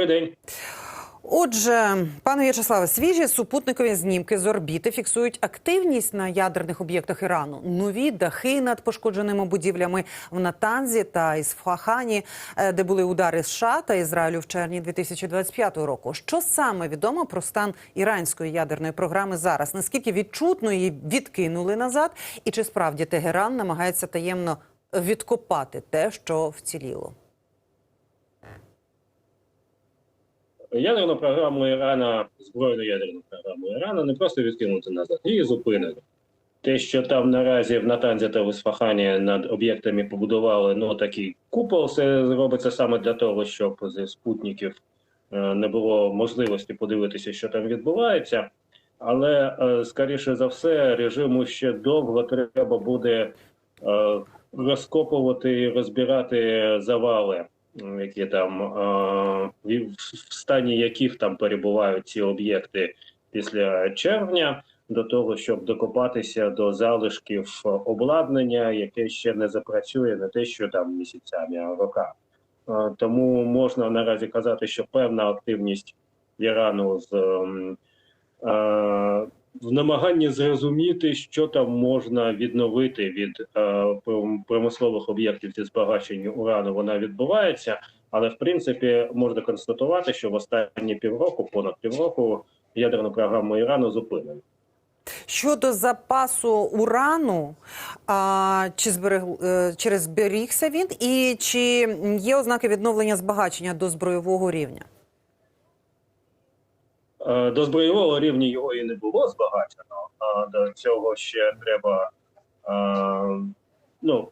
Добрий день. Отже, пане В'ячеславе, свіжі супутникові знімки з орбіти фіксують активність на ядерних об'єктах Ірану. Нові дахи над пошкодженими будівлями в Натанзі та Ісфахані, е, де були удари США та Ізраїлю в червні 2025 року. Що саме відомо про стан іранської ядерної програми зараз? Наскільки відчутно її відкинули назад, і чи справді Тегеран намагається таємно відкопати те, що вціліло? Ядерну програму Ірана, збройну ядерну програму Ірана не просто відкинути назад, її зупинили. Те, що там наразі в Натанзі та в Ісфахані над об'єктами побудували ну такий купол, це робиться саме для того, щоб зі спутників е, не було можливості подивитися, що там відбувається. Але е, скоріше за все, режиму ще довго треба буде е, розкопувати і розбирати завали, які там в стані яких там перебувають ці об'єкти після червня, до того, щоб докопатися до залишків обладнання, яке ще не запрацює, не те, що там місяцями, а роками. Тому можна наразі казати, що певна активність Ірану з в намаганні зрозуміти, що там можна відновити від е, промислових об'єктів зі збагачення урану, вона відбувається. Але в принципі можна констатувати, що в останні півроку, понад півроку, ядерну програму Ірану зупинено. Щодо запасу урану, а, чи зберег, е, чи зберігся він, і чи є ознаки відновлення збагачення до збройового рівня? Е, До збройового рівня його і не було збагачено. А до цього ще треба е, ну,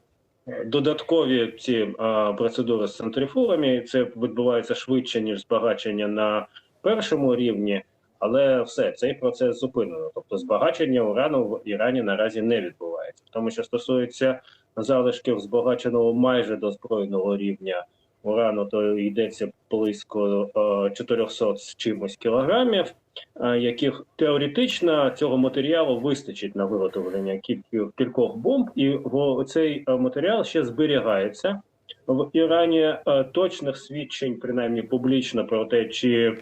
додаткові ці е, процедури з центрифугами. Це відбувається швидше, ніж збагачення на першому рівні. Але все, цей процес зупинено. Тобто збагачення урану в Ірані наразі не відбувається. Тому що стосується залишків збагаченого майже до збройного рівня урану, то йдеться близько е, 400 з чимось кілограмів, е, яких теоретично цього матеріалу вистачить на виготовлення кількох, бомб, і цей е, матеріал ще зберігається. В Ірані е, точних свідчень, принаймні публічно, про те, чи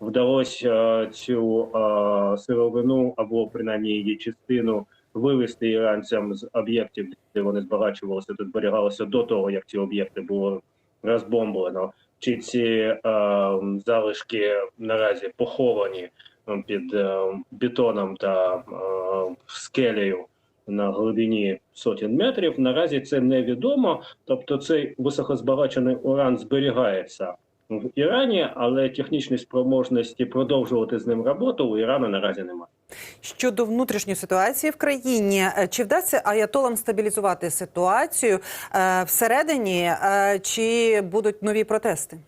вдалося е, цю е, сировину або принаймні її частину вивести іранцям з об'єктів, де вони збагачувалися, та зберігалося до того, як ці об'єкти було розбомблено. Чи ці е, залишки наразі поховані е, під е, бетоном та е, скелею на глибині сотень метрів? Наразі це невідомо. Тобто, цей високозбагачений уран зберігається в Ірані, але технічної спроможності продовжувати з ним роботу у Ірану наразі немає. Щодо внутрішньої ситуації в країні, е, чи вдасться аятолам стабілізувати ситуацію е, всередині, е, чи будуть нові протести?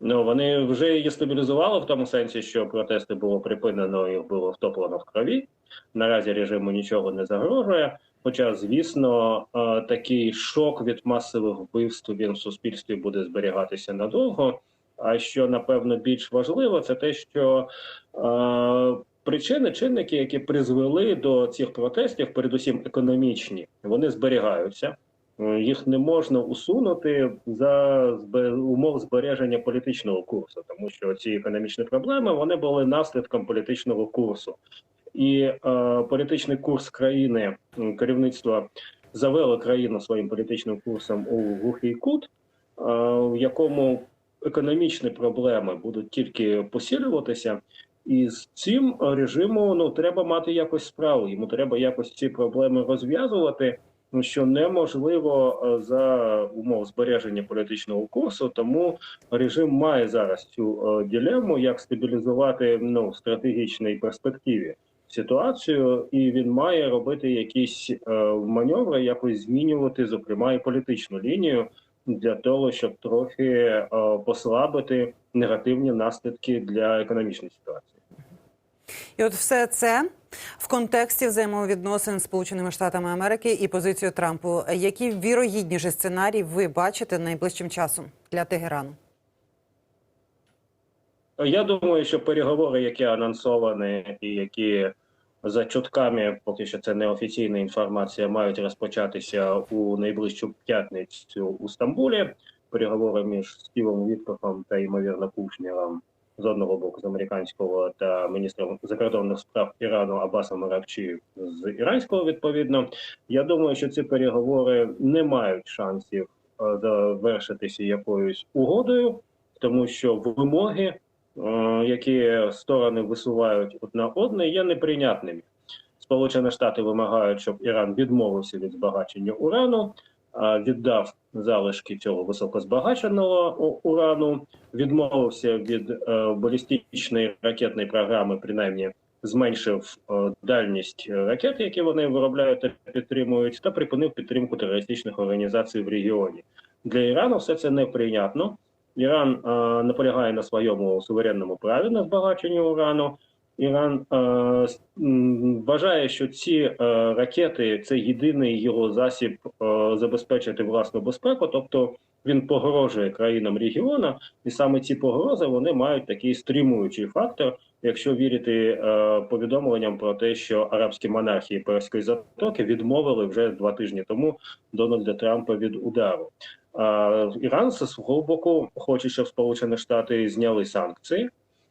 Ну вони вже її стабілізували в тому сенсі, що протести було припинено, їх було втоплено в крові. Наразі режиму нічого не загрожує. Хоча, звісно, такий шок від масових вбивств він в суспільстві буде зберігатися надовго. А що напевно більш важливо, це те, що е, причини, чинники, які призвели до цих протестів, передусім економічні, вони зберігаються. Е, Їх не можна усунути за умов збереження політичного курсу, тому що ці економічні проблеми вони були наслідком політичного курсу, і е, політичний курс країни м, керівництво завело країну своїм політичним курсом у глухий кут, е, в якому економічні проблеми будуть тільки посилюватися. І з цим режиму ну треба мати якось справу. Йому треба якось ці проблеми розв'язувати. Ну, що неможливо е, за умов збереження політичного курсу, тому режим має зараз цю е, дилему, як стабілізувати ну в стратегічній перспективі ситуацію, і він має робити якісь е, маневри, якось змінювати, зокрема, і політичну лінію для того, щоб трохи е, послабити негативні наслідки для економічної ситуації. І от все це в контексті взаємовідносин з Сполученими Штатами Америки і позицію Трампу. Які вірогідніші сценарії ви бачите найближчим часом для Тегерану? Я думаю, що переговори, які анонсовані і які чутками, поки що це не офіційна інформація, мають розпочатися у найближчу п'ятницю у Стамбулі. переговори між Стівом Віткофом та ймовірно Кушнером з одного боку з американського та міністром закордонних справ Ірану Абасом Аракчі з іранського відповідно. Я думаю, що ці переговори не мають шансів е, завершитися якоюсь угодою, тому що вимоги, які сторони висувають одна одне, є неприйнятними. Сполучені Штати вимагають, щоб Іран відмовився від збагачення урану, віддав залишки цього високозбагаченого урану, відмовився від е, балістичної ракетної програми, принаймні зменшив е, дальність ракет, які вони виробляють та підтримують, та припинив підтримку терористичних організацій в регіоні. Для Ірану все це неприйнятно. Іран е, наполягає на своєму суверенному праві на збагачення урану. Іран е, вважає, що ці е, ракети це єдиний його засіб е, забезпечити власну безпеку, тобто він погрожує країнам регіону, і саме ці погрози вони мають такий стримуючий фактор, якщо вірити е, повідомленням про те, що арабські монархії Перської затоки відмовили вже два тижні тому Дональда Трампа від удару. А Іран зі свого боку хоче, щоб Сполучені Штати зняли санкції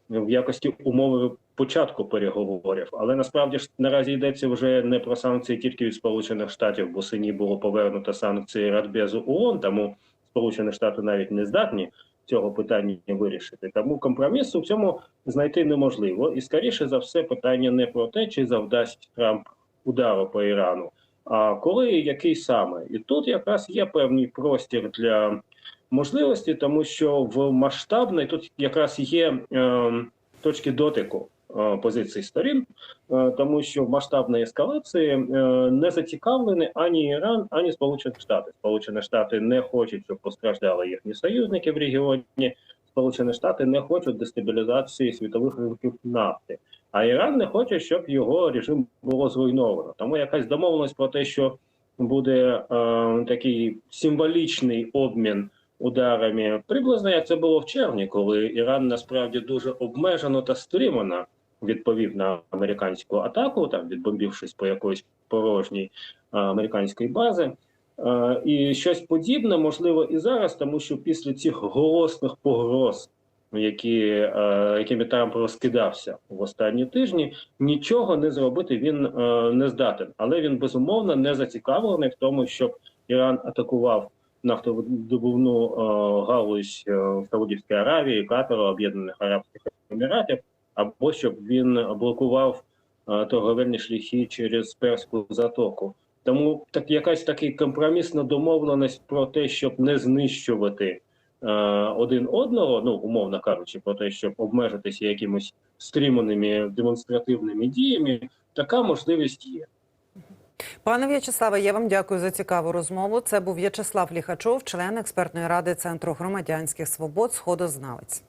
в якості умови початку переговорів. Але насправді ж наразі йдеться вже не про санкції тільки від Сполучених Штатів, бо сині було повернуто санкції Радбезу ООН, тому Сполучені Штати навіть не здатні цього питання вирішити. Тому компромісу в цьому знайти неможливо. І скоріше за все, питання не про те, чи завдасть Трамп удару по Ірану, а коли який саме. І тут якраз є певний простір для можливості, тому що в масштабний тут якраз є е, точки дотику е, позицій сторін, е, тому що в масштабній ескалації е, не зацікавлені ані Іран, ані Сполучені Штати. Сполучені Штати не хочуть, щоб постраждали їхні союзники в регіоні. Сполучені Штати не хочуть дестабілізації світових ринків нафти. А Іран не хоче, щоб його режим було зруйновано. Тому якась домовленість про те, що буде е, такий символічний обмін ударами, приблизно як це було в червні, коли Іран насправді дуже обмежено та стримано відповів на американську атаку, там відбомбившись по якоїсь порожній е, американської бази. Е, і щось подібне можливо і зараз, тому що після цих голосних погроз, які, е, якими Трамп розкидався в останні тижні, нічого не зробити він е, не здатен. Але він безумовно не зацікавлений в тому, щоб Іран атакував нафтодобувну е, галузь в Саудівській Аравії, Катару, Об'єднаних Арабських Еміратів, або щоб він блокував торговельні шляхи через Перську затоку. Тому так якась така компромісна домовленість про те, щоб не знищувати один одного, ну умовно кажучи, про те, щоб обмежитися якимось стриманими демонстративними діями, така можливість є. Пане В'ячеславе, я вам дякую за цікаву розмову. Це був В'ячеслав Ліхачов, член експертної ради Центру громадянських свобод Сходознавець.